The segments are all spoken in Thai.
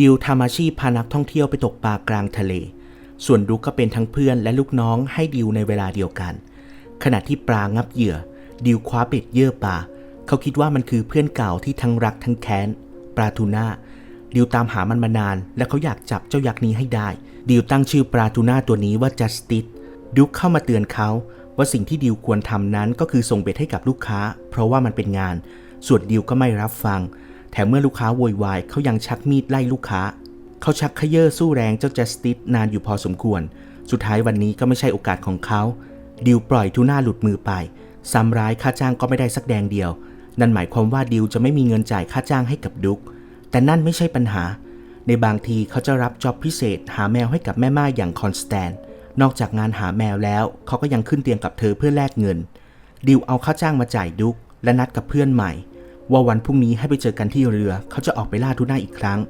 ดิวทำอาชีพพานักท่องเที่ยวไปตกปลากลางทะเล ส่วนดุกก็เป็นทั้งเพื่อนและลูกน้องให้ดิวในเวลาเดียวกัน ขณะที่ปลางับเหยื่อ ดิวคว้าเบ็ดเยื่อปลา เขาคิดว่ามันคือเพื่อนเก่าที่ทั้งรักทั้งแค้น ปลาทูน่า ดิวตามหามันมานาน และเขาอยากจับเจ้ายักษ์นี้ให้ได้ ดิวตั้งชื่อปลาทูน่าตัวนี้ว่าจัสติสดุกเข้ามาเตือนเขาว่าสิ่งที่ดิวควรทำนั้นก็คือส่งเบ็ดให้กับลูกค้า เพราะว่ามันเป็นงาน ส่วนดิวก็ไม่รับฟัง แถมเมื่อลูกค้าโวยวายเขายังชักมีดไล่ลูกค้า เขาชักเขย่อสู้แรงเจ้าจัสติสนานอยู่พอสมควร สุดท้ายวันนี้ก็ไม่ใช่โอกาสของเขาดิวปล่อยทูน่าหลุดมือไปซ้ำร้ายค่าจ้างก็ไม่ได้สักแดงเดียว นั่นหมายความว่าดิวจะไม่มีเงินจ่ายค่าจ้างให้กับดุกแต่นั่นไม่ใช่ปัญหา ในบางทีเขาจะรับจ็อบพิเศษ หาแมวให้กับแม่ไม้อย่างคอนสแตนนอกจากงานหาแมวแล้ว เขาก็ยังขึ้นเตียงกับเธอเพื่อแลกเงิน ดิวเอาค่าจ้างมาจ่ายดุกและนัดกับเพื่อนใหม่ ว่าวันพรุ่งนี้ให้ไปเจอกันที่เรือเขาจะออกไปล่าทูน่าอีกครั้ง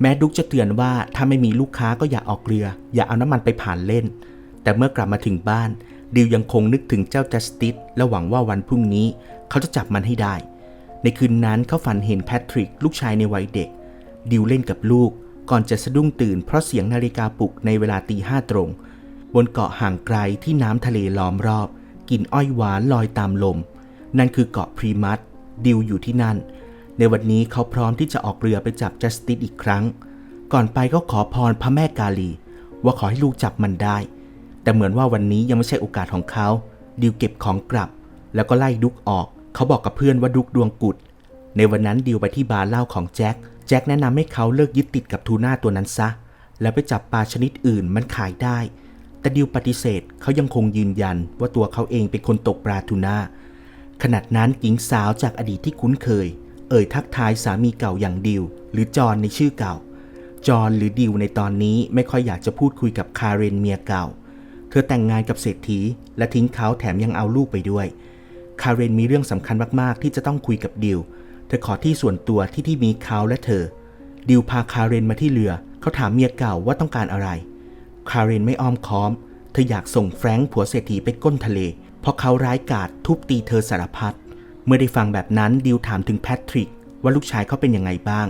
แม้ดุกจะเตือนว่าถ้าไม่มีลูกค้าก็อย่าออกเรือ อย่าเอาน้ำมันไปผ่านเล่น แต่เมื่อกลับมาถึงบ้าน ดิวยังคงนึกถึงเจ้าจัสติสและหวังว่าวันพรุ่งนี้เขาจะจับมันให้ได้ ในคืนนั้นเขาฝันเห็นแพทริกลูกชายในวัยเด็ก ดิวเล่นกับลูกก่อนจะสะดุ้งตื่นเพราะเสียงนาฬิกาปลุกในเวลาตีห้าตรง บนเกาะห่างไกลที่น้ำทะเลล้อมรอบกลิ่นอ้อยหวานลอยตามลม นั่นคือเกาะพรีมัส ดิวอยู่ที่นั่น ในวันนี้เขาพร้อมที่จะออกเรือไปจับจัสติสอีกครั้ง ก่อนไปก็ขอพรพระแม่กาลี ว่าขอให้ลูกจับมันได้ แต่เหมือนว่าวันนี้ยังไม่ใช่โอกาสของเขา ดิวเก็บของกลับ แล้วก็ไล่ดุกออก เขาบอกกับเพื่อนว่าดุกดวงกุด ในวันนั้นดิวไปที่บาร์เหล้าของแจ็ค แจ็คแนะนำให้เขาเลิกยึดติดกับทูน่าตัวนั้นซะ แล้วไปจับปลาชนิดอื่นมันขายได้ แต่ดิวปฏิเสธ เขายังคงยืนยันว่าตัวเขาเองเป็นคนตกปลาทูน่า ขณะนั้นหญิงสาวจากอดีตที่คุ้นเคย เอ่ยทักทายสามีเก่าอย่างดิว หรือจอห์นในชื่อเก่า จอห์นหรือดิวในตอนนี้ไม่ค่อยอยากจะพูดคุยกับคาเรนเมียเก่า เธอแต่งงานกับเศรษฐี และทิ้งเขาแถมยังเอาลูกไปด้วย คาเรนมีเรื่องสำคัญมากๆ ที่จะต้องคุยกับดิว เธอขอที่ส่วนตัวที่ที่มีเขาและเธอ ดิวพาคาเรนมาที่เรือ เขาถามเมียเก่าว่าต้องการอะไร คาเรนไม่อ้อมค้อม เธออยากส่งแฟรงค์ผัวเศรษฐีไปก้นทะเลเพราะเขาร้ายกาจทุบตีเธอสารพัด เมื่อได้ฟังแบบนั้นดิวถามถึงแพทริกว่าลูกชายเขาเป็นยังไงบ้าง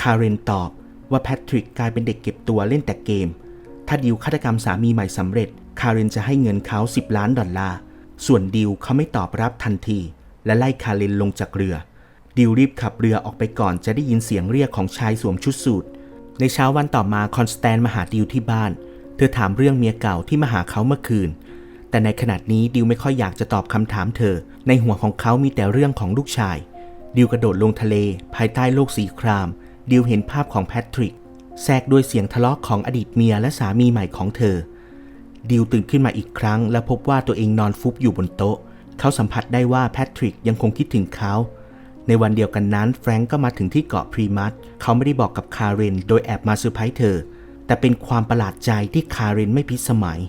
คาเรนตอบว่าแพทริกกลายเป็นเด็กเก็บตัวเล่นแต่เกม ถ้าดิวฆาตกรรมสามีใหม่สำเร็จ คาเรนจะให้เงินเขา 10 ล้านดอลลาร์ ส่วนดิวเขาไม่ตอบรับทันที และไล่คาเรนลงจากเรือ ดิวรีบขับเรือออกไปก่อนจะได้ยินเสียงเรียกของชายสวมชุดสูท ในเช้าวันต่อมาคอนสแตนมาหาดิวที่บ้าน เธอถามเรื่องเมียเก่าที่มาหาเขาเมื่อคืน แต่ในขณะนี้ดิวไม่ค่อยอยากจะตอบคำถามเธอ ในหัวของเขามีแต่เรื่องของลูกชาย ดิวกระโดดลงทะเล ภายใต้โลกสีคราม ดิวเห็นภาพของแพทริก แทรกด้วยเสียงทะเลาะของอดีตเมียและสามีใหม่ของเธอ ดิวตื่นขึ้นมาอีกครั้ง และพบว่าตัวเองนอนฟุบอยู่บนโต๊ะ เขาสัมผัสได้ว่าแพทริกยังคงคิดถึงเขาในวันเดียวกันนั้นแฟรงก์ก็มาถึงที่เกาะพรีมัสเขาไม่ได้บอกกับคาเรน โดยแอบมาเซอร์ไพรส์เธอ แต่เป็นความประหลาดใจที่คาเรนไม่พิสมัย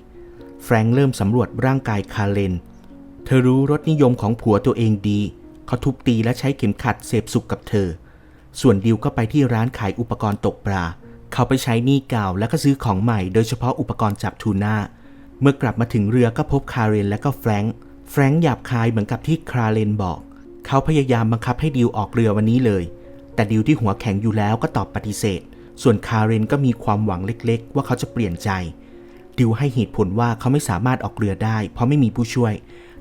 แฟรงก์เริ่มสำรวจร่างกายคาเรนเธอรู้รสนิยมของผัวตัวเองดี เขาทุบตีและใช้เข็มขัดเสพสุขกับเธอ ส่วนดิวก็ไปที่ร้านขายอุปกรณ์ตกปลา เขาไปใช้หนี้เก่าแล้วก็ซื้อของใหม่โดยเฉพาะอุปกรณ์จับทูน่า เมื่อกลับมาถึงเรือก็พบคาเรนและก็แฟรงก์แฟรงก์หยาบคายเหมือนกับที่คาเรนบอก เขาพยายามบังคับให้ดิวออกเรือวันนี้เลย แต่ดิวที่หัวแข็งอยู่แล้วก็ตอบปฏิเสธ ส่วนคาเรนก็มีความหวังเล็กๆ ว่าเขาจะเปลี่ยนใจ ดิวให้เหตุผลว่าเขาไม่สามารถออกเรือได้ เพราะไม่มีผู้ช่วย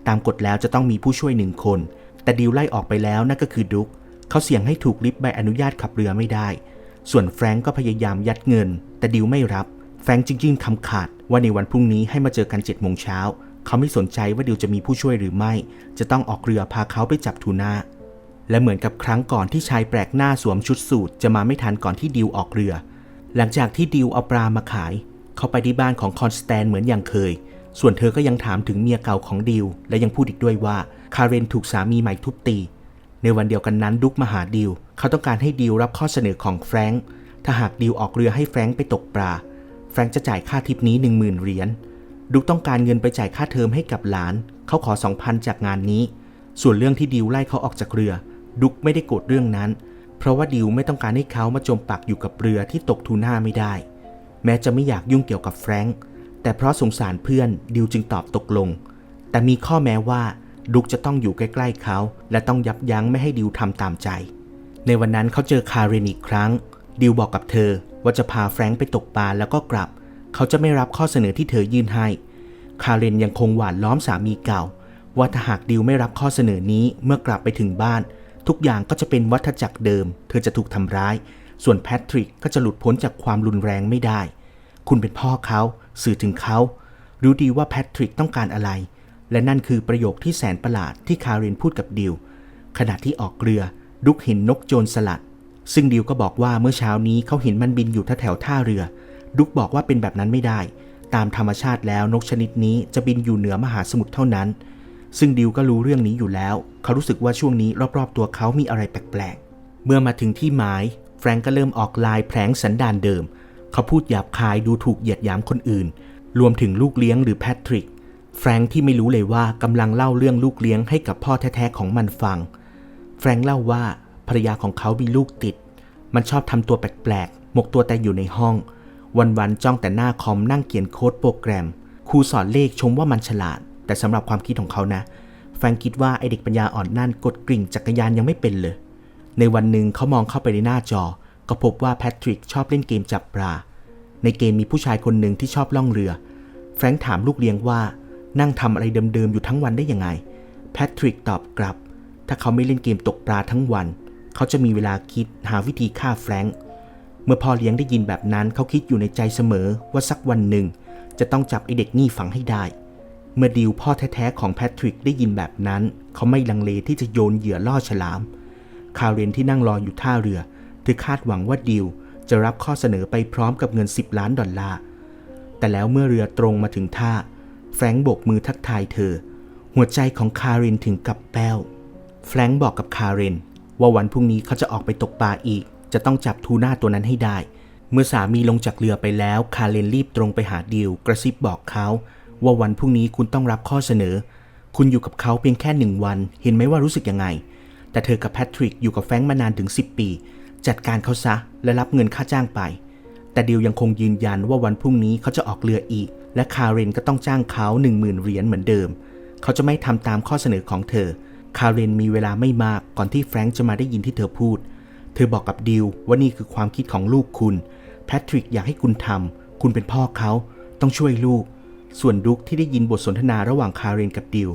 ตามกฎแล้วจะต้องมีผู้ช่วยหนึ่งคน แต่ดิวไล่ออกไปแล้วนั่นก็คือดุ๊กเขาเสี่ยงให้ถูกลิฟต์ใบอนุญาตขับเรือไม่ได้ ส่วนแฟรงก์ก็พยายามยัดเงิน แต่ดิวไม่รับ แฟรงก์จึงยื่นคำขาดว่าในวันพรุ่งนี้ให้มาเจอกัน7จ็ดโมงเช้าเขาไม่สนใจว่าดิวจะมีผู้ช่วยหรือไม่ จะต้องออกเรือพาเขาไปจับทูน่าและเหมือนกับครั้งก่อนที่ชายแปลกหน้าสวมชุดสูทจะมาไม่ทันก่อนที่ดิวออกเรือ หลังจากที่ดิวเอาปลามาขาย เขาไปที่บ้านของคอนสแตนเหมือนอย่างเคย ส่วนเธอก็ยังถามถึงเมียเก่าของดิว และยังพูดอีกด้วยว่าคาเรนถูกสามีใหม่ทุบตี ในวันเดียวกันนั้นดุกมาหาดิว เขาต้องการให้ดิวรับข้อเสนอของแฟรงค์ถ้าหากดิวออกเรือให้แฟรงค์ไปตกปลา แฟรงค์จะจ่ายค่าทิปนี้ 1 0,000 เหรียญดุกต้องการเงินไปจ่ายค่าเทอมให้กับหลาน เขาขอ 2,000 จากงานนี้ ส่วนเรื่องที่ดิวไล่เขาออกจากเรือ ดุกไม่ได้โกรธเรื่องนั้น เพราะว่าดิวไม่ต้องการให้เขามาจมปักอยู่กับเรือที่ตกทูน่าไม่ได้ แม้จะไม่อยากยุ่งเกี่ยวกับแฟรงค์แต่เพราะสงสารเพื่อนดิวจึงตอบตกลง แต่มีข้อแม้ว่าดุกจะต้องอยู่ใกล้ๆเขา และต้องยับยั้งไม่ให้ดิวทำตามใจ ในวันนั้นเขาเจอคาเรนอีกครั้ง ดิวบอกกับเธอว่าจะพาแฟรงค์ไปตกปลาแล้วก็กลับ เขาจะไม่รับข้อเสนอที่เธอยื่นให้ คาเรนยังคงหวานล้อมสามีเก่า ว่าถ้าหากดิวไม่รับข้อเสนอนี้เมื่อกลับไปถึงบ้าน ทุกอย่างก็จะเป็นวัฏจักรเดิม เธอจะถูกทำร้าย ส่วนแพทริกก็จะหลุดพ้นจากความรุนแรงไม่ได้ คุณเป็นพ่อเขาสื่อถึงเขา รู้ดีว่าแพทริกต้องการอะไร และนั่นคือประโยคที่แสนประหลาดที่คาเรนพูดกับดิว ขณะที่ออกเรือดุกเห็นนกโจรสลัด ซึ่งดิวก็บอกว่าเมื่อเช้านี้เขาเห็นมันบินอยู่แถวท่าเรือ ดุกบอกว่าเป็นแบบนั้นไม่ได้ ตามธรรมชาติแล้วนกชนิดนี้จะบินอยู่เหนือมหาสมุทรเท่านั้น ซึ่งดิวก็รู้เรื่องนี้อยู่แล้ว เขารู้สึกว่าช่วงนี้รอบๆตัวเขามีอะไรแปลกๆ เมื่อมาถึงที่หมาย แฟรงก์ก็เริ่มออกลายแผลงสันดานเดิม เขาพูดหยาบคายดูถูกเหยียดหยามคนอื่น รวมถึงลูกเลี้ยงหรือแพทริก แฟรงก์ที่ไม่รู้เลยว่ากำลังเล่าเรื่องลูกเลี้ยงให้กับพ่อแท้ๆของมันฟัง แฟรงค์เล่าว่าภรรยาของเขามีลูกติด มันชอบทำตัวแปลกๆ หมกตัวแต่อยู่ในห้อง วันๆจ้องแต่หน้าคอมนั่งเขียนโค้ดโปรแกรม ครูสอนเลขชมว่ามันฉลาด แต่สำหรับความคิดของเขานะ แฟรงค์คิดว่าไอเด็กปัญญาอ่อนนั่นกดกริ่งจักรยานยังไม่เป็นเลย ในวันหนึ่งเขามองเข้าไปในหน้าจอ ก็พบว่าแพทริกชอบเล่นเกมจับปลา ในเกมมีผู้ชายคนหนึ่งที่ชอบล่องเรือ แฟรงค์ถามลูกเลี้ยงว่านั่งทำอะไรเดิมๆอยู่ทั้งวันได้ยังไง แพทริกตอบกลับ ถ้าเขาไม่เล่นเกมตกปลาทั้งวัน เขาจะมีเวลาคิดหาวิธีฆ่าแฟรงค์เมื่อพ่อเลี้ยงได้ยินแบบนั้นเขาคิดอยู่ในใจเสมอว่าสักวันหนึ่ง จะต้องจับไอเด็กนี่ฝังให้ได้ เมื่อดิวพ่อแท้ๆของแพทริกได้ยินแบบนั้น เขาไม่ลังเลที่จะโยนเหยื่อล่อฉลาม คาเรนที่นั่งรออยู่ท่าเรือ เธอคาดหวังว่าดิวจะรับข้อเสนอไปพร้อมกับเงิน 10 ล้านดอลลาร์ แต่แล้วเมื่อเรือตรงมาถึงท่า แฟรงค์โบกมือทักทายเธอ หัวใจของคาเรนถึงกับแป้ว แฟรงค์บอกกับคาเรนว่าวันพรุ่งนี้เขาจะออกไปตกปลาอีก จะต้องจับทูน่าตัวนั้นให้ได้ เมื่อสามีลงจากเรือไปแล้ว คาเรนรีบตรงไปหาดิวกระซิบบอกเขาว่าวันพรุ่งนี้คุณต้องรับข้อเสนอ คุณอยู่กับเขาเพียงแค่หนึ่งวัน เห็นไหมว่ารู้สึกยังไง แต่เธอกับแพทริกอยู่กับแฟรงค์มานานถึง 10 ปี จัดการเขาซะและรับเงินค่าจ้างไป แต่ดิวยังคงยืนยันว่าวันพรุ่งนี้เขาจะออกเรืออีก และคาเรนก็ต้องจ้างเขา 1 0,000 เหรียญเหมือนเดิม เขาจะไม่ทำตามข้อเสนอของเธอ คาเรนมีเวลาไม่มากก่อนที่แฟรงค์จะมาได้ยินที่เธอพูด เธอบอกกับดิวว่านี่คือความคิดของลูกคุณ แพทริกอยากให้คุณทำคุณเป็นพ่อเขา ต้องช่วยลูก ส่วนดุกที่ได้ยินบทสนทนาระหว่างคาเรนกับดิว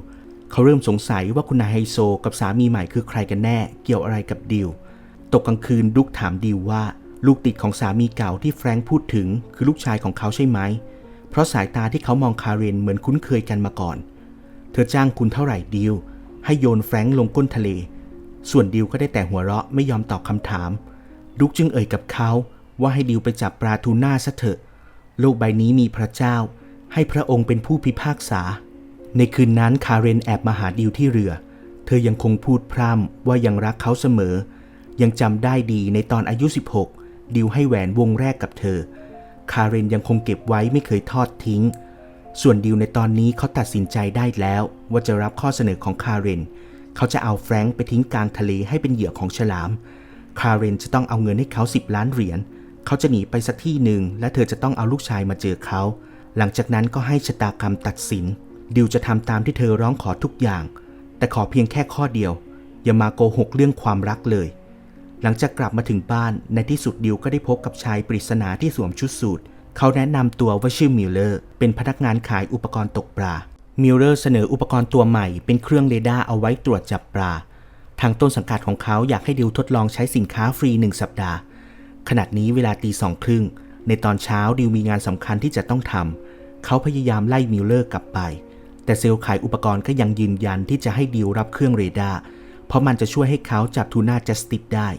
เขาเริ่มสงสัยว่าคุณนายไฮโซกับสามีใหม่คือใครกันแน่ เกี่ยวอะไรกับดิว ตกกลางคืนดุกถามดิวว่า ลูกติดของสามีเก่าที่แฟรงค์พูดถึงคือลูกชายของเขาใช่ไหม เพราะสายตาที่เขามองคาเรนเหมือนคุ้นเคยกันมาก่อน เธอจ้างคุณเท่าไหร่ดิว ให้โยนแฟรงค์ลงก้นทะเล ส่วนดิวก็ได้แต่หัวเราะไม่ยอมตอบคำถาม ดุกจึงเอ่ยกับเขาว่าให้ดิวไปจับปลาทูน่าซะเถอะ โลกใบนี้มีพระเจ้า ให้พระองค์เป็นผู้พิพากษา ในคืนนั้นคาเรนแอบมาหาดิวที่เรือ เธอยังคงพูดพร่ำว่ายังรักเขาเสมอ ยังจำได้ดีในตอนอายุ 16 ดิวให้แหวนวงแรกกับเธอ คาเรนยังคงเก็บไว้ไม่เคยทอดทิ้ง ส่วนดิวในตอนนี้เขาตัดสินใจได้แล้ว ว่าจะรับข้อเสนอของคาเรน เขาจะเอาแฟรงค์ไปทิ้งกลางทะเลให้เป็นเหยื่อของฉลาม คาเรนจะต้องเอาเงินให้เขา 10 ล้านเหรียญ เขาจะหนีไปสักที่หนึ่งและเธอจะต้องเอาลูกชายมาเจอเขา หลังจากนั้นก็ให้ชะตากรรมตัดสิน ดิวจะทำตามที่เธอร้องขอทุกอย่าง แต่ขอเพียงแค่ข้อเดียว อย่ามาโกหกเรื่องความรักเลย หลังจากกลับมาถึงบ้านในที่สุดดิวก็ได้พบกับชายปริศนาที่สวมชุดสูทเขาแนะนำตัวว่าชื่อมิลเลอร์ เป็นพนักงานขายอุปกรณ์ตกปลา มิลเลอร์เสนออุปกรณ์ตัวใหม่เป็นเครื่องเรดาร์เอาไว้ตรวจจับปลา ทางต้นสังกัดของเขาอยากให้ดิวทดลองใช้สินค้าฟรีหนึ่งสัปดาห์ ขณะนี้เวลาตีสองครึ่ง ในตอนเช้าดิวมีงานสำคัญที่จะต้องทำ เขาพยายามไล่มิลเลอร์กลับไป แต่เซลล์ขายอุปกรณ์ก็ยังยืนยันที่จะให้ดิวรับเครื่องเรดาร์ เพราะมันจะช่วยให้เขาจับทูน่าจัสติสได้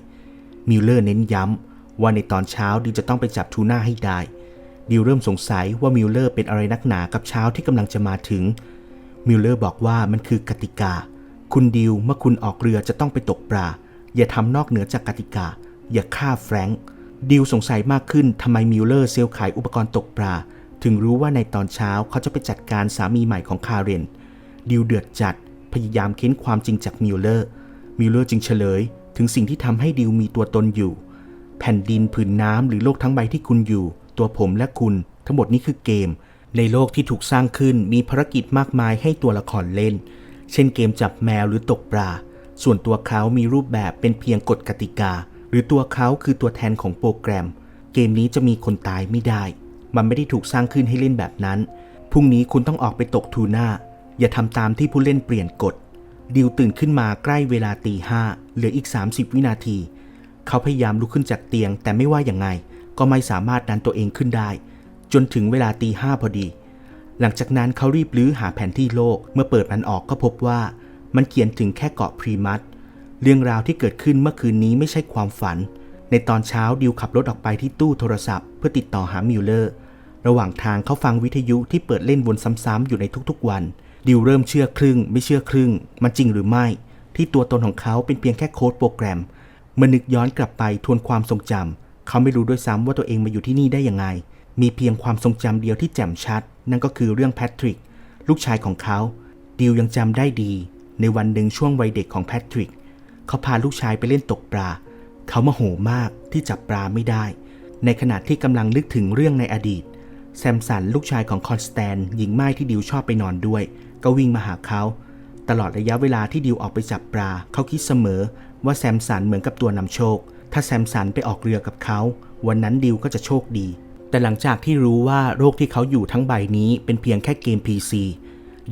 มิลเลอร์เน้นย้ำว่าในตอนเช้าดิวจะต้องไปจับทูน่าให้ได้ ดิวเริ่มสงสัยว่ามิลเลอร์เป็นอะไรนักหนากับเช้าที่กำลังจะมาถึง มิลเลอร์บอกว่ามันคือกติกา คุณดิวเมื่อคุณออกเรือจะต้องไปตกปลา อย่าทำนอกเหนือจากกติกา อย่าฆ่าแฟรงค์ดิวสงสัยมากขึ้นทำไมมิลเลอร์เซลล์ขายอุปกรณ์ตกปลา ถึงรู้ว่าในตอนเช้าเขาจะไปจัดการสามีใหม่ของคาเรน ดิวเดือดจัด พยายามเค้นความจริงจากมิลเลอร์ มิลเลอร์จึงเฉลย ถึงสิ่งที่ทำให้ดิวมีตัวตนอยู่ แผ่นดินผืนน้ำหรือโลกทั้งใบที่คุณอยู่ ตัวผมและคุณ ทั้งหมดนี้คือเกม ในโลกที่ถูกสร้างขึ้นมีภารกิจมากมายให้ตัวละครเล่น เช่นเกมจับแมวหรือตกปลา ส่วนตัวเขามีรูปแบบเป็นเพียงกฎกติกา หรือตัวเขาคือตัวแทนของโปรแกรมเเกมนี้จะมีคนตายไม่ได้ มันไม่ได้ถูกสร้างขึ้นให้เล่นแบบนั้น พรุ่งนี้คุณต้องออกไปตกทูน่า อย่าทำตามที่ผู้เล่นเปลี่ยนกฎ ดิวตื่นขึ้นมาใกล้เวลาตีห้าเหลืออีก 30 วินาที เขาพยายามลุกขึ้นจากเตียง แต่ไม่ว่าอย่างไง ก็ไม่สามารถดันตัวเองขึ้นได้ จนถึงเวลาตีห้าพอดี หลังจากนั้นเขารีบลื้อหาแผนที่โลก เมื่อเปิดมันออกก็พบว่า มันเขียนถึงแค่เกาะพรีมัสเรื่องราวที่เกิดขึ้นเมื่อคืนนี้ไม่ใช่ความฝัน ในตอนเช้าดิวขับรถออกไปที่ตู้โทรศัพท์ เพื่อติดต่อหามิลเลอร์ ระหว่างทางเขาฟังวิทยุที่เปิดเล่นวนซ้ำๆอยู่ในทุกๆวัน ดิวเริ่มเชื่อครึ่ง ไม่เชื่อครึ่ง มันจริงหรือไม่ ที่ตัวตนของเขาเป็นเพียงแค่โค้ดโปรแกรมเมื่อนึกย้อนกลับไปทวนความทรงจำเขาไม่รู้ด้วยซ้ำว่าตัวเองมาอยู่ที่นี่ได้ยังไง มีเพียงความทรงจำเดียวที่แจ่มชัด นั่นก็คือเรื่องแพทริกลูกชายของเขาดิวยังจำได้ดี ในวันหนึ่งช่วงวัยเด็กของแพทริกเขาพาลูกชายไปเล่นตกปลา เขาโมโหมากที่จับปลาไม่ได้ ในขณะที่กำลังนึกถึงเรื่องในอดีต แซมสันลูกชายของคอนสแตนหญิงไม้ที่ดิวชอบไปนอนด้วย ก็วิ่งมาหาเขาตลอดระยะเวลาที่ดิวออกไปจับปลาเขาคิดเสมอว่าแซมสันเหมือนกับตัวนำโชค ถ้าแซมสันไปออกเรือกับเขา วันนั้นดิวก็จะโชคดี แต่หลังจากที่รู้ว่าโรคที่เขาอยู่ทั้งใบนี้เป็นเพียงแค่เกม PC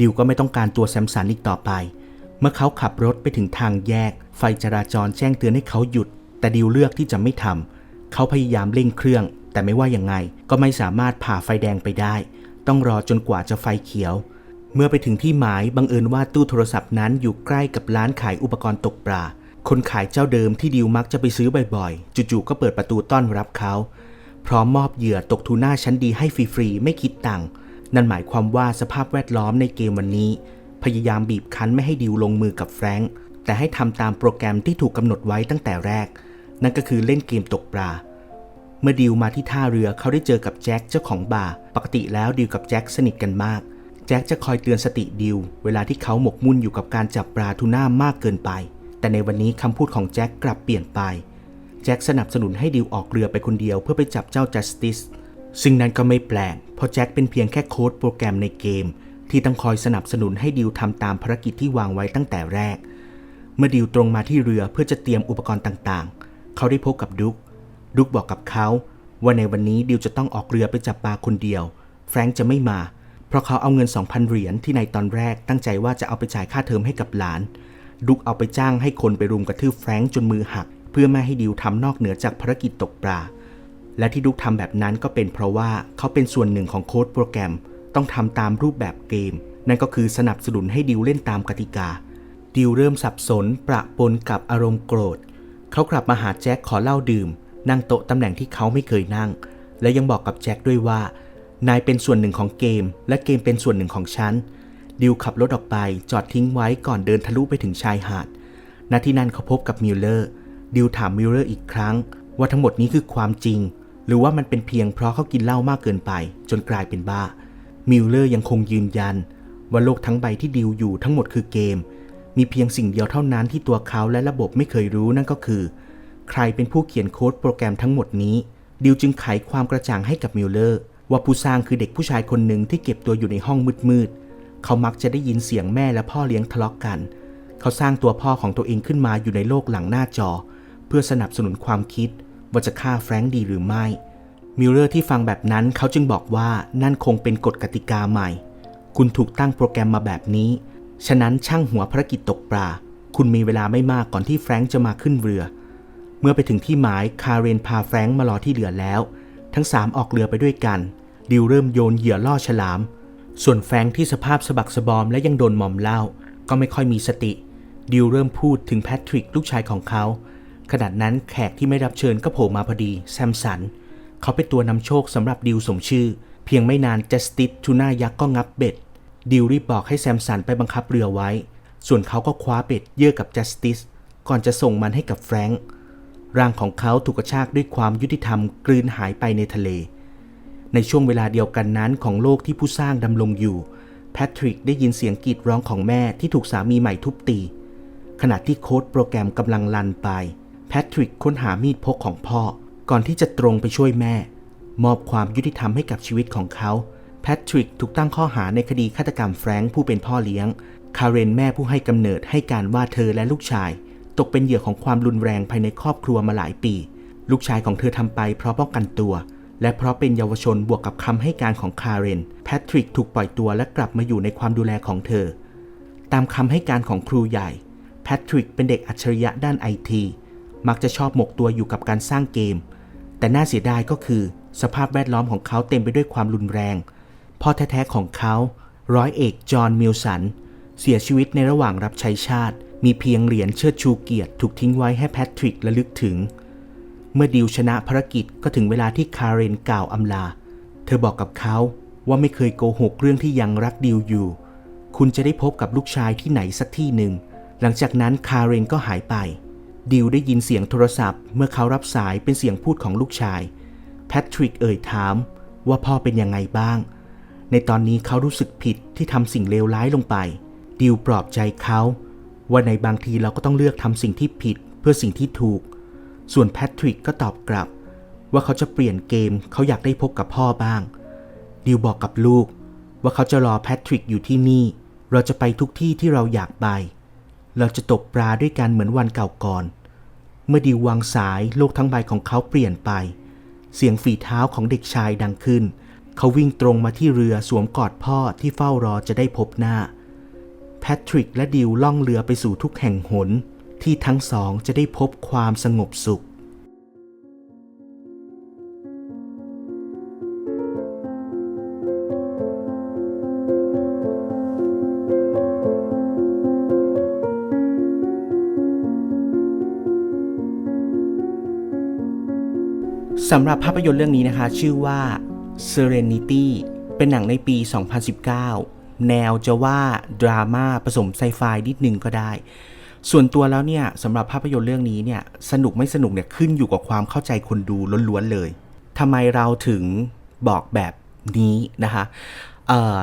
ดิวก็ไม่ต้องการตัวแซมสันอีกต่อไป เมื่อเขาขับรถไปถึงทางแยก ไฟจราจรแจ้งเตือนให้เขาหยุด แต่ดิวเลือกที่จะไม่ทำเขาพยายามเร่งเครื่อง แต่ไม่ว่ายังไงก็ไม่สามารถผ่าไฟแดงไปได้ ต้องรอจนกว่าจะไฟเขียว เมื่อไปถึงที่หมายบังเอิญว่าตู้โทรศัพท์นั้นอยู่ใกล้กับร้านขายอุปกรณ์ตกปลา คนขายเจ้าเดิมที่ดิวมักจะไปซื้อบ่อยๆ จู่ๆก็เปิดประตูต้อนรับเขา พร้อมมอบเหยื่อตกทูน่าชั้นดีให้ฟรีๆไม่คิดตังค์นั่นหมายความว่าสภาพแวดล้อมในเกมวันนี้ พยายามบีบคั้นไม่ให้ดิวลงมือกับแฟรงค์แต่ให้ทำตามโปรแกรมที่ถูกกำหนดไว้ตั้งแต่แรก นั่นก็คือเล่นเกมตกปลา เมื่อดิวมาที่ท่าเรือเขาได้เจอกับแจ็คเจ้าของบาร์ปกติแล้วดิวกับแจ็คสนิทกันมาก แจ็คจะคอยเตือนสติดิวเวลาที่เขาหมกมุ่นอยู่กับการจับปลาทูน่ามากเกินไป แต่ในวันนี้คำพูดของแจ็คกลับเปลี่ยนไป แจ็คสนับสนุนให้ดิวออกเรือไปคนเดียวเพื่อไปจับเจ้าจัสติสซึ่งนั้นก็ไม่แปลกเพราะแจ็คเป็นเพียงแค่โค้ดโปรแกรมในเกม ที่ต้องคอยสนับสนุนให้ดิวทำตามภารกิจที่วางไว้ตั้งแต่แรก เมื่อดิวตรงมาที่เรือเพื่อจะเตรียมอุปกรณ์ต่างๆ เขาได้พบกับดุ๊ก ดุกบอกกับเขาว่าในวันนี้ดิวจะต้องออกเรือไปจับปลาคนเดียว แฟรงค์จะไม่มา เพราะเขาเอาเงิน 2,000 เหรียญที่ในตอนแรกตั้งใจว่าจะเอาไปจ่ายค่าเทอมให้กับหลาน ดุกเอาไปจ้างให้คนไปรุมกระทืบแฟรงค์จนมือหัก เพื่อไม่ให้ดิวทำนอกเหนือจากภารกิจตกปลา และที่ดุกทำแบบนั้นก็เป็นเพราะว่าเขาเป็นส่วนหนึ่งของโค้ดโปรแกรม ต้องทำตามรูปแบบเกม นั่นก็คือสนับสนุนให้ดิวเล่นตามกติกา ดิวเริ่มสับสนประปนกับอารมณ์โกรธ เขากลับมาหาแจ็คขอเหล้าดื่ม นั่งโต๊ะตำแหน่งที่เขาไม่เคยนั่ง และยังบอกกับแจ็คด้วยว่า นายเป็นส่วนหนึ่งของเกม และเกมเป็นส่วนหนึ่งของฉัน ดิวขับรถออกไปจอดทิ้งไว้ก่อนเดินทะลุไปถึงชายหาด ณ ที่นั่นเขาพบกับมิลเลอร์ ดิวถามมิลเลอร์อีกครั้ง ว่าทั้งหมดนี้คือความจริง หรือว่ามันเป็นเพียงเพราะเขากินเหล้ามากเกินไป จนกลายเป็นบ้า มิลเลอร์ยังคงยืนยัน ว่าโลกทั้งใบที่ดิวอยู่ทั้งหมดคือเกม มีเพียงสิ่งเดียวเท่านั้นที่ตัวเขาและระบบไม่เคยรู้นั่นก็คือ ใครเป็นผู้เขียนโค้ดโปรแกรมทั้งหมดนี้ดิวจึงไขความกระจ่างให้กับมิลเลอร์ ว่าผู้สร้างคือเด็กผู้ชายคนหนึ่งที่เก็บตัวอยู่ในห้องมืดๆเขามักจะได้ยินเสียงแม่และพ่อเลี้ยงทะเลาะกัน เขาสร้างตัวพ่อของตัวเองขึ้นมาอยู่ในโลกหลังหน้าจอ เพื่อสนับสนุนความคิด ว่าจะฆ่าแฟรงค์ดีหรือไม่มิลเลอร์ที่ฟังแบบนั้นเขาจึงบอกว่านั่นคงเป็นกฎกติกาใหม่ คุณถูกตั้งโปรแกรมมาแบบนี้ ฉะนั้นช่างหัวภารกิจตกปลา คุณมีเวลาไม่มากก่อนที่แฟรงค์จะมาขึ้นเรือเมื่อไปถึงที่หมายคาเรนพาแฟรงค์มารอที่เรือแล้ว ทั้งสามออกเรือไปด้วยกัน ดิวเริ่มโยนเหยื่อล่อฉลาม ส่วนแฟรงค์ที่สภาพสะบักสะบอมและยังโดนหมอมเหล้าก็ไม่ค่อยมีสติ ดิวเริ่มพูดถึงแพทริกลูกชายของเขาขณะนั้นแขกที่ไม่รับเชิญก็โผล่มาพอดีแซมสัน เขาเป็นตัวนำโชคสำหรับดิวสมชื่อ เพียงไม่นานจัสติสทูน่ายักษ์ก็งับเบ็ด ดิวรีบบอกให้แซมสันไปบังคับเรือไว้ ส่วนเขาก็คว้าเบ็ดเยื่อกับจัสติสก่อนจะส่งมันให้กับแฟรงค์ ร่างของเขาถูกกระชากด้วยความยุติธรรมกลืนหายไปในทะเล ในช่วงเวลาเดียวกันนั้นของโลกที่ผู้สร้างดำรงอยู่ แพทริกได้ยินเสียงกรีดร้องของแม่ที่ถูกสามีใหม่ทุบตี ขณะที่โค้ดโปรแกรมกำลังลันไป แพทริกค้นหามีดพกของพ่อ ก่อนที่จะตรงไปช่วยแม่ มอบความยุติธรรมให้กับชีวิตของเขา แพทริกถูกตั้งข้อหาในคดีฆาตกรรมแฟรงค์ผู้เป็นพ่อเลี้ยง คาเรนแม่ผู้ให้กำเนิดให้การว่าเธอและลูกชาย ตกเป็นเหยื่อของความรุนแรงภายในครอบครัวมาหลายปี ลูกชายของเธอทำไปเพราะป้องกันตัว และเพราะเป็นเยาวชนบวกกับคำให้การของคาร์เรน แพทริกถูกปล่อยตัวและกลับมาอยู่ในความดูแลของเธอ ตามคำให้การของครูใหญ่ แพทริกเป็นเด็กอัจฉริยะด้านไอทีมักจะชอบหมกตัวอยู่กับการสร้างเกม แต่น่าเสียดายก็คือ สภาพแวดล้อมของเขาเต็มไปด้วยความรุนแรง พ่อแท้ๆของเขา ร้อยเอกจอห์นมิลสัน เสียชีวิตในระหว่างรับใช้ชาติ มีเพียงเหรียญเชิดชูเกียรติถูกทิ้งไว้ให้แพทริกระลึกถึง เมื่อดิวชนะภารกิจก็ถึงเวลาที่คาร์เรนกล่าวอำลา เธอบอกกับเขาว่าไม่เคยโกหกเรื่องที่ยังรักดิวอยู่ คุณจะได้พบกับลูกชายที่ไหนสักที่หนึ่ง หลังจากนั้นคาร์เรนก็หายไป ดิวได้ยินเสียงโทรศัพท์ เมื่อเขารับสายเป็นเสียงพูดของลูกชาย แพทริกเอ่ยถามว่าพ่อเป็นยังไงบ้าง ในตอนนี้เขารู้สึกผิดที่ทำสิ่งเลวร้ายลงไป ดิวปลอบใจเขา ว่าในบางทีเราก็ต้องเลือกทำสิ่งที่ผิดเพื่อสิ่งที่ถูก ส่วนแพทริกก็ตอบกลับ ว่าเขาจะเปลี่ยนเกมเขาอยากได้พบกับพ่อบ้าง ดิวบอกกับลูก ว่าเขาจะรอแพทริกอยู่ที่นี่ เราจะไปทุกที่ที่เราอยากไป เราจะตกปลาด้วยกันเหมือนวันเก่าก่อน เมื่อดิววางสายโลกทั้งใบของเขาเปลี่ยนไป เสียงฝีเท้าของเด็กชายดังขึ้น เขาวิ่งตรงมาที่เรือสวมกอดพ่อที่เฝ้ารอจะได้พบหน้า พทริกและดิวล่องเรือไปสู่ทุกแห่งหน ที่ทั้งสองจะได้พบความสงบสุข สำหรับภาพยนตร์เรื่องนี้นะคะ ชื่อว่า Serenity เป็นหนังในปี 2019 แนวจะว่าดราม่าผสมไซไฟนิดนึงก็ได้ ส่วนตัวแล้วเนี่ยสำหรับภาพยนตร์เรื่องนี้เนี่ยสนุกไม่สนุกเนี่ยขึ้นอยู่กับความเข้าใจคนดูล้วนๆเลยทำไมเราถึงบอกแบบนี้นะคะ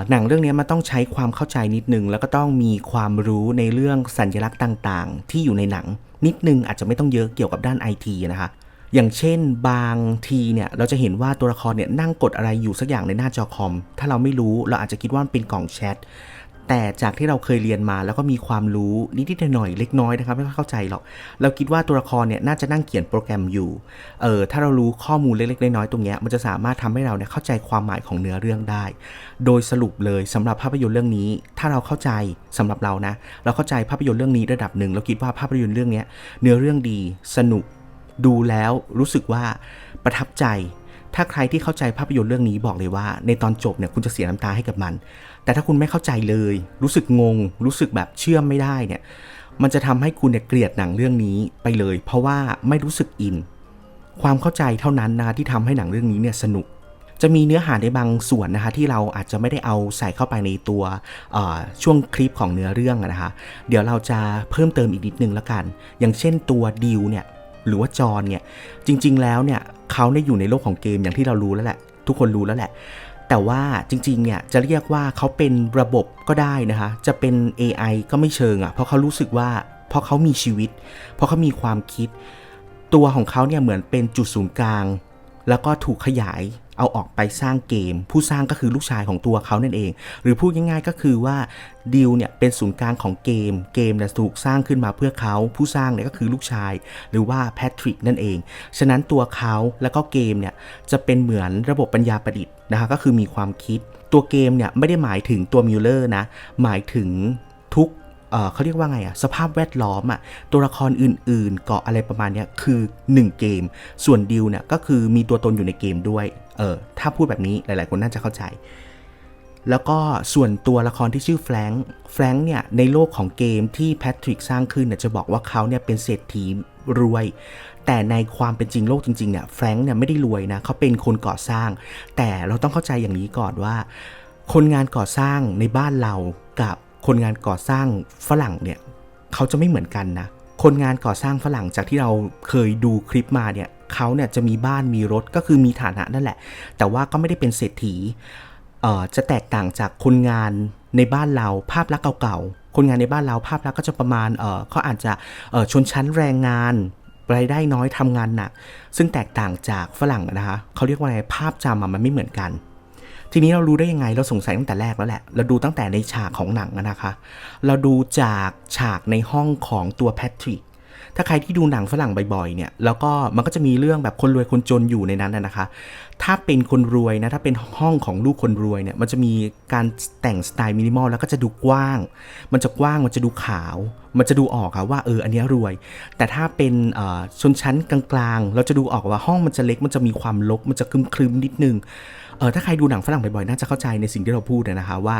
หนังเรื่องนี้มันต้องใช้ความเข้าใจนิดนึง แล้วก็ต้องมีความรู้ในเรื่องสัญลักษณ์ต่าง ๆ ที่อยู่ในหนังนิดนึงอาจจะไม่ต้องเยอะเกี่ยวกับด้านไอทีนะคะ อย่างเช่นบางทีเนี่ยเราจะเห็นว่าตัวละครเนี่ยนั่งกดอะไรอยู่สักอย่างในหน้าจอคอม ถ้าเราไม่รู้เราอาจจะคิดว่ามันเป็นกล่องแชทแต่จากที่เราเคยเรียนมาแล้วก็มีความรู้นิดๆหน่อยๆเล็กน้อยนะครับไม่ค่อยเข้าใจหรอกเราคิดว่าตัวละครเนี่ยน่าจะนั่งเขียนโปรแกรมอยู่เออถ้าเรารู้ข้อมูลเล็กๆน้อยๆตรงเนี้ยมันจะสามารถทำให้เราเนี่ยเข้าใจความหมายของเนื้อเรื่องได้ โดยสรุปเลยสำหรับภาพยนตร์เรื่องนี้ ถ้าเราเข้าใจสำหรับเรานะ เราเข้าใจภาพยนตร์เรื่องนี้ระดับหนึ่งเราคิดว่าภาพยนตร์เรื่องเนี้ยเนื้อเรื่องดีสนุก ดูแล้วรู้สึกว่าประทับใจ ถ้าใครที่เข้าใจภาพยนตร์เรื่องนี้บอกเลยว่า ในตอนจบเนี่ยคุณจะเสียน้ำตาให้กับมัน แต่ถ้าคุณไม่เข้าใจเลย รู้สึกงง รู้สึกแบบเชื่อมไม่ได้เนี่ยมันจะทำให้คุณเนี่ยเกลียดหนังเรื่องนี้ไปเลย เพราะว่าไม่รู้สึกอิน ความเข้าใจเท่านั้นนะที่ทำให้หนังเรื่องนี้เนี่ยสนุกจะมีเนื้อหาในบางส่วนนะคะที่เราอาจจะไม่ได้เอาใส่เข้าไปในตัวช่วงคลิปของเนื้อเรื่องนะคะ เดี๋ยวเราจะเพิ่มเติมอีกนิดนึงแล้วกัน อย่างเช่นตัวดิวเนี่ย หรือว่าจอนเนี่ยจริง ๆ แล้วเนี่ยเขาได้อยู่ในโลกของเกมอย่างที่เรารู้แล้วแหละ ทุกคนรู้แล้วแหละ แต่ว่าจริงๆเนี่ยจะเรียกว่าเขาเป็นระบบก็ได้นะคะ จะเป็น AI ก็ไม่เชิงอะ่ะเพราะเขารู้สึกว่าเพราะเขามีชีวิต เพราะเขามีความคิด ตัวของเขาเนี่ยเหมือนเป็นจุดศูนย์กลาง แล้วก็ถูกขยาย เอาออกไปสร้างเกม ผู้สร้างก็คือลูกชายของตัวเขานั่นเอง หรือพูดง่ายๆก็คือว่าดิวเนี่ยเป็นศูนย์กลางของเกม เกมเนี่ยถูกสร้างขึ้นมาเพื่อเขา ผู้สร้างเนี่ยก็คือลูกชาย หรือว่าแพทริกนั่นเอง ฉะนั้นตัวเขาแล้วก็เกมเนี่ยจะเป็นเหมือนระบบปัญญาประดิษฐ์นะคะก็คือมีความคิด ตัวเกมเนี่ยไม่ได้หมายถึงตัวมิลเลอร์นะหมายถึงทุกเขาเรียกว่าไงอะสภาพแวดล้อมอะตัวละครอื่น ๆ เกาะอะไรประมาณนี้คือ 1 เกม ส่วนดิวเนี่ยก็คือมีตัวตนอยู่ในเกมด้วย เออถ้าพูดแบบนี้หลาย ๆ คนน่าจะเข้าใจ แล้วก็ส่วนตัวละครที่ชื่อแฟรงค์แฟรงค์เนี่ยในโลกของเกมที่แพทริกสร้างขึ้นเนี่ยจะบอกว่าเขาเนี่ยเป็นเศรษฐีรวย แต่ในความเป็นจริงโลกจริง ๆ เนี่ยแฟรงค์เนี่ยไม่ได้รวยนะเขาเป็นคนก่อสร้าง แต่เราต้องเข้าใจอย่างนี้ก่อนว่า คนงานก่อสร้างในบ้านเรากับคนงานก่อสร้างฝรั่งเนี่ยเขาจะไม่เหมือนกันนะคนงานก่อสร้างฝรั่งจากที่เราเคยดูคลิปมาเนี่ย เขาเนี่ยจะมีบ้านมีรถก็คือมีฐานะนั่นแหละ แต่ว่าก็ไม่ได้เป็นเศรษฐีจะแตกต่างจากคนงานในบ้านเราภาพลักษณ์เก่าๆ คนงานในบ้านเราภาพลักษณ์ก็จะประมาณเขาอาจจะชนชั้นแรงงานรายได้น้อยทำงานหนัก ซึ่งแตกต่างจากฝรั่งนะคะเขาเรียกว่าอะไงภาพจำมันไม่เหมือนกัน ทีนี้เรารู้ได้ยังไงเราสงสัยตั้งแต่แรกแล้วแหละ เราดูตั้งแต่ในฉากของหนังนะคะ เราดูจากฉากในห้องของตัวแพทริก ถ้าใครที่ดูหนังฝรั่งบ่อยๆเนี่ยแล้วก็มันก็จะมีเรื่องแบบคนรวยคนจนอยู่ในนั้นนะนะคะ ถ้าเป็นคนรวยนะถ้าเป็นห้องของลูกคนรวยเนี่ยมันจะมีการแต่งสไตล์มินิมอลแล้วก็จะดูกว้าง มันจะกว้างมันจะดูขาว มันจะดูออกค่ะว่าเอออันนี้รวย แต่ถ้าเป็นชนชั้นกลางๆ เราจะดูออกว่าห้องมันจะเล็กมันจะมีความรกมันจะคลึมๆนิดนึงเออถ้าใครดูหนังฝรั่งบ่อยๆ น่าจะเข้าใจในสิ่งที่เราพูดนะคะว่า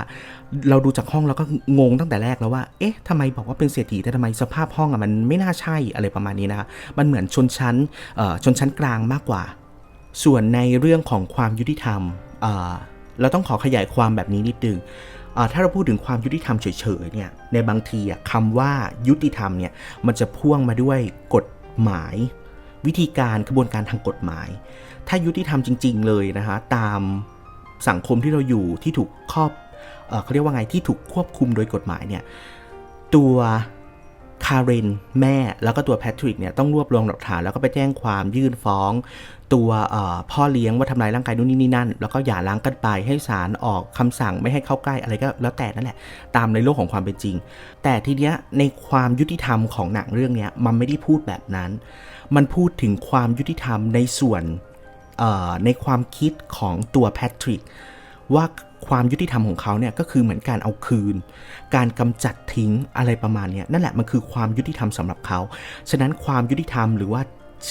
เราดูจากห้องเราก็งงตั้งแต่แรกแล้วว่า เอ๊ะทำไมบอกว่าเป็นเศรษฐีแต่ทำไมสภาพห้องอะมันไม่น่าใช่อะไรประมาณนี้นะคะมันเหมือนชนชั้นเอ่อชนชั้นกลางมากกว่า ส่วนในเรื่องของความยุติธรรมเราต้องขอขยายความแบบนี้นิดนึงถ้าเราพูดถึงความยุติธรรมเฉยๆเนี่ยในบางทีคำว่ายุติธรรมเนี่ยมันจะพ่วงมาด้วยกฎหมาย วิธีการกระบวนการทางกฎหมาย ถ้ายุติธรรมจริง ๆ เลยนะคะตามสังคมที่เราอยู่ที่ถูกครอบเอเขาเรียกว่าไงที่ถูกควบคุมโดยกฎหมายเนี่ยตัว คาร์เรนแม่แล้วก็ตัวแพทริกเนี่ยต้องรวบรวมหลักฐานแล้วก็ไปแจ้งความยื่นฟ้อง ตัวพ่อเลี้ยงว่าทำลายร่างกายนู่นนี่นี่นั่น แล้วก็หย่าร้างกันไปให้ศาลออกคำสั่งไม่ให้เข้าใกล้อะไรก็แล้วแต่นั่นแหละ ตามในโลกของความเป็นจริง แต่ทีเนี้ยในความยุติธรรมของหนังเรื่องเนี้ยมันไม่ได้พูดแบบนั้น มันพูดถึงความยุติธรรมในส่วนในความคิดของตัวแพทริกว่า ความยุติธรรมของเขาเนี่ยก็คือเหมือนการเอาคืน การกำจัดทิ้งอะไรประมาณนี้นั่นแหละมันคือความยุติธรรมสำหรับเขา ฉะนั้นความยุติธรรมหรือว่า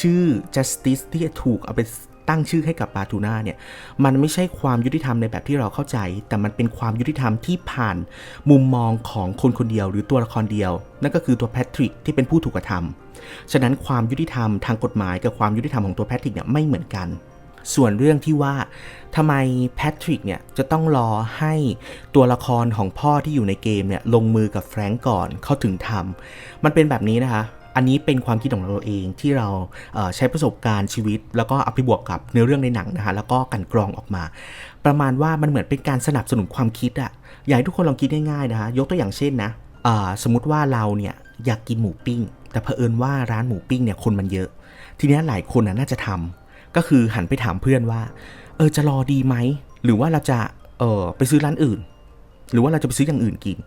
ชื่อ justice ที่ถูกเอาไปตั้งชื่อให้กับปาทูน่าเนี่ยมันไม่ใช่ความยุติธรรมในแบบที่เราเข้าใจ แต่มันเป็นความยุติธรรมที่ผ่านมุมมองของคนคนเดียวหรือตัวละครเดียว นั่นก็คือตัวแพทริกที่เป็นผู้ถูกกระทำฉะนั้นความยุติธรรมทางกฎหมายกับความยุติธรรมของตัวแพทริกเนี่ยไม่เหมือนกัน ส่วนเรื่องที่ว่าทำไมแพทริกเนี่ยจะต้องรอให้ตัวละครของพ่อที่อยู่ในเกมเนี่ยลงมือกับแฟรงก์ก่อนเขาถึงทำมันเป็นแบบนี้นะคะ อันนี้เป็นความคิดของเราเองที่เราเใช้ประสบการณ์ชีวิต แล้วก็เอาไปบวกกับเนื้อเรื่องในหนังนะคะแล้วก็กันกรองออกมา ประมาณว่ามันเหมือนเป็นการสนับสนุนความคิดอะอยากให้ทุกคนลองคิดง่ายๆนะคะยกตัวอย่างเช่นนะสมมติว่าเราเนี่ยอยากกินหมูปิ้ง แต่เผอิญว่าร้านหมูปิ้งเนี่ยคนมันเยอะ ทีนี้หลายคนน่ะน่าจะทำ ก็คือหันไปถามเพื่อนว่า เออจะรอดีไหม หรือว่าเราจะเออไปซื้อร้านอื่น หรือว่าเราจะไปซื้ออย่างอื่นกิน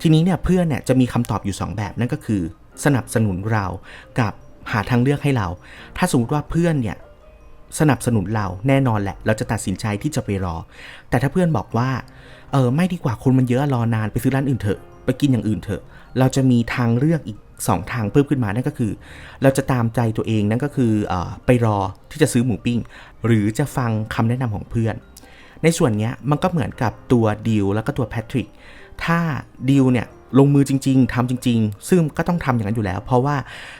ทีนี้เนี่ยเพื่อนเนี่ยจะมีคำตอบอยู่ 2 แบบนั่นก็คือ สนับสนุนเรากับหาทางเลือกให้เรา ถ้าสมมติว่าเพื่อนเนี่ยสนับสนุนเราแน่นอนแหละ เราจะตัดสินใจที่จะไปรอ แต่ถ้าเพื่อนบอกว่าเออไม่ดีกว่าคนมันเยอะรอนานไปซื้อร้านอื่นเถอะ ไปกินอย่างอื่นเถอะ เราจะมีทางเลือกอีก 2 ทางเพิ่มขึ้นมานั่นก็คือ เราจะตามใจตัวเองนั่นก็คืออไปรอที่จะซื้อหมูปิ้ง หรือจะฟังคำแนะนำของเพื่อน ในส่วนนี้มันก็เหมือนกับตัวดิวแล้วก็ตัวแพทริกถ้าดิวเนี่ยลงมือจริง ๆทำจริง ๆ ซึ่งก็ต้องทำอย่างนั้นอยู่แล้ว เพราะว่า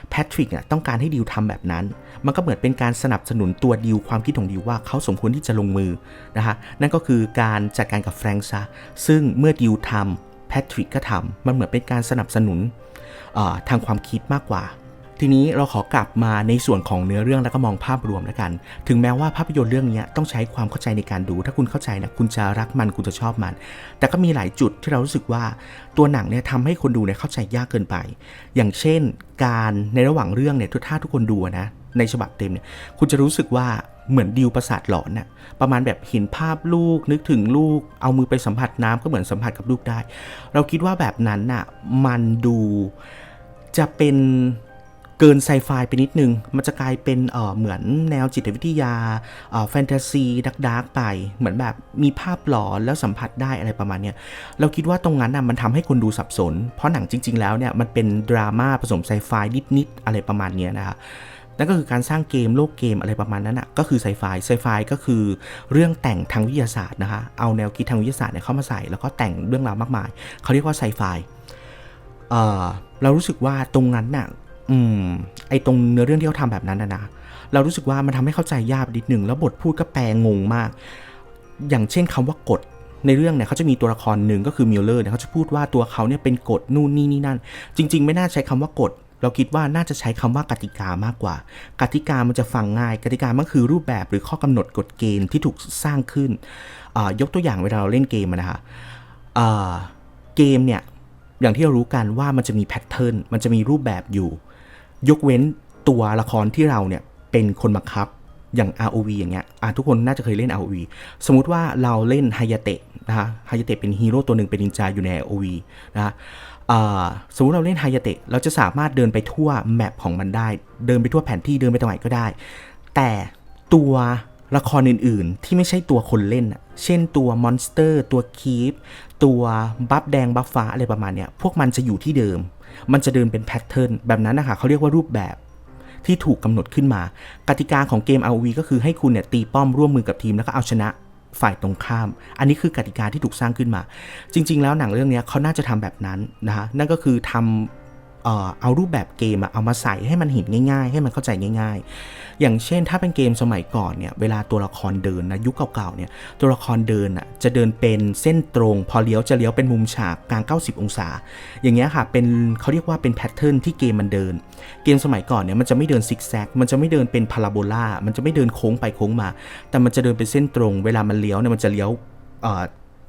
แพทริกเนี่ยต้องการให้ดิวทำแบบนั้น มันก็เหมือนเป็นการสนับสนุนตัวดิวความคิดของดิวว่าเขาสมควรที่จะลงมือนะคะนั่นก็คือการจัดการกับแฟรงค์ซะซึ่งเมื่อดิวทำแพทริกก็ทำมันเหมือนเป็นการสนับสนุน ทางความคิดมากกว่า ทีนี้เราขอกลับมาในส่วนของเนื้อเรื่องแล้วก็มองภาพรวมแล้วกัน ถึงแม้ว่าภาพยนตร์เรื่องนี้ต้องใช้ความเข้าใจในการดู ถ้าคุณเข้าใจนะคุณจะรักมันคุณจะชอบมัน แต่ก็มีหลายจุดที่เรารู้สึกว่าตัวหนังเนี่ยทำให้คนดูเนี่ยเข้าใจยากเกินไป อย่างเช่น การในระหว่างเรื่องเนี่ยทุกท่าทุกคนดูนะในฉบับเต็มเนี่ยคุณจะรู้สึกว่าเหมือนดิวประสาทหลอนน่ะประมาณแบบเห็นภาพลูกนึกถึงลูก เอามือไปสัมผัสน้ำก็เหมือนสัมผัสกับลูกได้ เราคิดว่าแบบนั้นน่ะมันดู จะเป็นเกินไซไฟไปนิดนึง มันจะกลายเป็นเออเหมือนแนวจิตวิทยาแฟนตาซีดักดาร์กไป เหมือนแบบมีภาพหลอนแล้วสัมผัสได้อะไรประมาณเนี้ยเราคิดว่าตรงนั้นน่ะมันทำให้คนดูสับสน เพราะหนังจริง ๆ แล้วเนี่ยมันเป็นดราม่าผสมไซไฟนิดๆอะไรประมาณเนี้ยนะคะนั่นก็คือการสร้างเกมโลกเกมอะไรประมาณนั้นอะก็คือไซไฟไซไฟก็คือเรื่องแต่งทางวิทยาศาสตร์นะคะ เอาแนวคิดทางวิทยาศาสตร์เนี่ยเข้ามาใส่แล้วก็แต่งเรื่องราวมากมาย เขาเรียกว่าไซไฟ เออเรารู้สึกว่าตรงนั้นน่ะอืมไอตรงเนื้อเรื่องที่เขาทำแบบนั้นนะนะเรารู้สึกว่ามันทำให้เข้าใจยากนิดหนึ่งแล้วบทพูดก็แปลงงมาก อย่างเช่นคำว่ากฎในเรื่องเนี่ยเขาจะมีตัวละครหนึ่งก็คือมิลเลอร์เนี่ยเขาจะพูดว่าตัวเขาเนี่ยเป็นกฎนู่นนี่นี่นั่น จริง ๆ ไม่น่าใช้คำว่ากฎเราคิดว่าน่าจะใช้คำว่ากติกามากกว่า กติกามันจะฟังง่าย กติกามันคือรูปแบบหรือข้อกำหนดกฎเกณฑ์ที่ถูกสร้างขึ้นยกตัวอย่างเวลาเราเล่นเกมนะคะเกมเนี่ย อย่างที่เรารู้กันว่ามันจะมีแพทเทิร์นมันจะมีรูปแบบอยู่ ยกเว้นตัวละครที่เราเนี่ยเป็นคนบังคับอย่าง ROV อย่างเงี้ยอะทุกคนน่าจะเคยเล่น ROV สมมุติว่าเราเล่นไฮยาเตะนะฮะไฮยาเตะเป็นฮีโร่ตัวหนึ่งเป็นนินจาอยู่ใน ROV นะฮะสมมติเราเล่นไฮยาเตะเราจะสามารถเดินไปทั่วแมปของมันได้ เดินไปทั่วแผนที่เดินไปตรงไหนก็ได้ แต่ตัวละครอื่นๆ ที่ไม่ใช่ตัวคนเล่น เช่นตัวมอนสเตอร์ ตัวคีป ตัวบัฟแดงบัฟฟ้าอะไรประมาณเนี้ยพวกมันจะอยู่ที่เดิม มันจะเดินเป็นแพทเทิร์นแบบนั้นนะคะเขาเรียกว่ารูปแบบที่ถูกกำหนดขึ้นมา กติกาของเกม ROV ก็คือให้คุณเนี่ยตีป้อมร่วมมือกับทีมแล้วก็เอาชนะฝ่ายตรงข้าม อันนี้คือกติกาที่ถูกสร้างขึ้นมา จริง ๆ แล้วหนังเรื่องนี้เขาน่าจะทำแบบนั้นนะฮะนั่นก็คือทำเอ่อเอารูปแบบเกมเอามาใส่ให้มันเห็นง่าย ๆ ให้มันเข้าใจง่าย ๆ อย่างเช่นถ้าเป็นเกมสมัยก่อนเนี่ยเวลาตัวละครเดินนะยุคเก่าๆเนี่ยตัวละครเดินอะจะเดินเป็นเส้นตรง พอเลี้ยวจะเลี้ยวเป็นมุมฉากกลาง 90 องศา อย่างเงี้ยค่ะเป็นเขาเรียกว่าเป็นแพทเทิร์นที่เกมมันเดิน เกมสมัยก่อนเนี่ยมันจะไม่เดินซิกแซกมันจะไม่เดินเป็นพาราโบลามันจะไม่เดินโค้งไปโค้งมา แต่มันจะเดินเป็นเส้นตรง เวลามันเลี้ยวเนี่ยมันจะเลี้ยวเอ่อ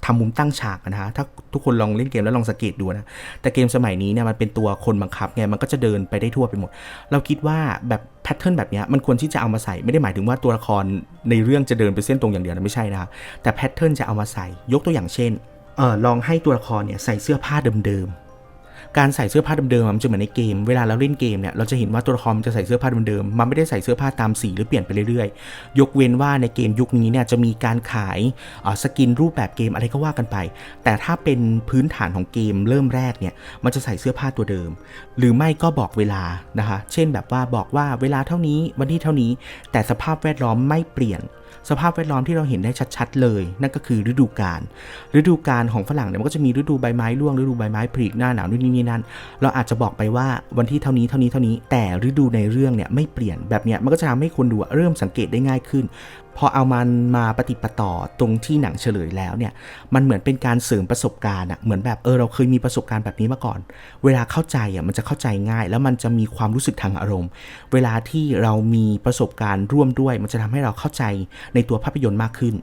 ทำมุมตั้งฉากนะฮะถ้าทุกคนลองเล่นเกมแล้วลองสังเกตดูนะแต่เกมสมัยนี้เนี่ยมันเป็นตัวคนบังคับไงมันก็จะเดินไปได้ทั่วไปหมด เราคิดว่าแบบแพทเทิร์นแบบนี้มันควรที่จะเอามาใส่ไม่ได้หมายถึงว่าตัวละครในเรื่องจะเดินไปเส้นตรงอย่างเดียวนะไม่ใช่นะแต่แพทเทิร์นจะเอามาใส่ยกตัวอย่างเช่นเออลองให้ตัวละครเนี่ยใส่เสื้อผ้าเดิมๆ การใส่เสื้อผ้าเดิมๆมันจะเหมือนในเกม เวลาเราเล่นเกมเนี่ยเราจะเห็นว่าตัวละครมันจะใส่เสื้อผ้าเดิมๆมันไม่ได้ใส่เสื้อผ้าตามสีหรือเปลี่ยนไปเรื่อยๆ ยกเว้นว่าในเกมยุคนี้เนี่ยจะมีการขายสกินรูปแบบเกมอะไรก็ว่ากันไป แต่ถ้าเป็นพื้นฐานของเกมเริ่มแรกเนี่ยมันจะใส่เสื้อผ้าตัวเดิม หรือไม่ก็บอกเวลานะคะ เช่นแบบว่าบอกว่าเวลาเท่านี้วันที่เท่านี้ แต่สภาพแวดล้อมไม่เปลี่ยน สภาพแวดล้อมที่เราเห็นได้ชัดๆ เลย นั่นก็คือฤดูกาลฤดูกาลของฝรั่งเนี่ยมันก็จะมีฤดูใบไม้ร่วงฤดูใบไม้ผลิหน้าหนาวนู่นนี่นั่นเราอาจจะบอกไปว่าวันที่เท่านี้เท่านี้เท่านี้แต่ฤดูในเรื่องเนี่ยไม่เปลี่ยนแบบเนี้ยมันก็จะทำให้คนดูเริ่มสังเกตได้ง่ายขึ้น พอเอามันมาปฏิปต่อตรงที่หนังเฉลยแล้วเนี่ย มันเหมือนเป็นการเสริมประสบการณ์อะเหมือนแบบเออเราเคยมีประสบการณ์แบบนี้มาก่อน เวลาเข้าใจอะมันจะเข้าใจง่าย แล้วมันจะมีความรู้สึกทางอารมณ์ เวลาที่เรามีประสบการณ์ร่วมด้วย มันจะทำให้เราเข้าใจในตัวภาพยนตร์มากขึ้น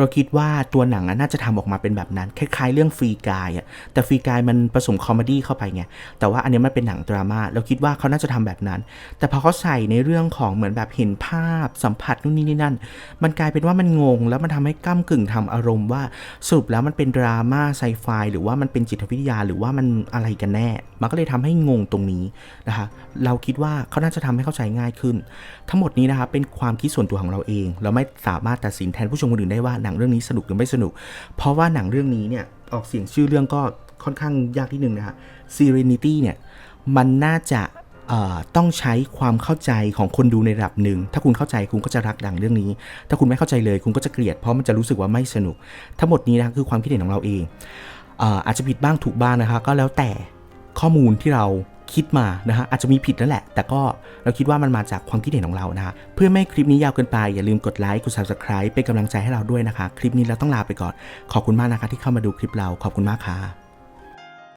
เราคิดว่าตัวหนังน่าจะทำออกมาเป็นแบบนั้น คล้ายๆ เรื่องฟรีกายอะแต่ฟรีกายมันผสมคอมเมดี้เข้าไปไงแต่ว่าอันเนี้ยมันเป็นหนังดราม่าเราคิดว่าเขาน่าจะทำแบบนั้น แต่พอเขาใส่ในเรื่องของเหมือนแบบเห็นภาพสัมผัสนู่นนี่นี่นั่น มันกลายเป็นว่ามันงง แล้วมันทำให้ก้ากึ่งทำอารมณ์ว่าสรุปแล้วมันเป็นดราม่าไซไฟหรือว่ามันเป็นจิตวิทยาหรือว่ามันอะไรกันแน่ มันก็เลยทำให้งงตรงนี้นะคะเราคิดว่าเขาน่าจะทำให้เข้าใจง่ายขึ้น ทั้งหมดนี้นะคะเป็นความคิดส่วนตัวของเราเอง เราไม่สามารถตัดสินแทนผู้ชมคนอื่นได้ว่าหนังเรื่องนี้สนุกหรือไม่สนุก เพราะว่าหนังเรื่องนี้เนี่ยออกเสียงชื่อเรื่องก็ค่อนข้างยากที่หนึ่งนะคะ Serenity เนี่ยมันน่าจะต้องใช้ความเข้าใจของคนดูในระดับหนึ่ง ถ้าคุณเข้าใจคุณก็จะรักดังเรื่องนี้ ถ้าคุณไม่เข้าใจเลยคุณก็จะเกลียด เพราะมันจะรู้สึกว่าไม่สนุก ทั้งหมดนี้นะคือความคิดเห็นของเราเองอออาจจะผิดบ้างถูกบ้างนะคะก็แล้วแต่ข้อมูลที่เรา คิดมานะฮะอาจจะมีผิดนั่นแหละ แต่ก็เราคิดว่ามันมาจากความคิดเห็นของเรานะฮะเพื่อไม่ให้คลิปนี้ยาวเกินไป อย่าลืมกดไลค์กด subscribe เป็นกำลังใจให้เราด้วยนะคะ คลิปนี้เราต้องลาไปก่อน ขอบคุณมากนะคะที่เข้ามาดูคลิปเราขอบคุณมากค่ะ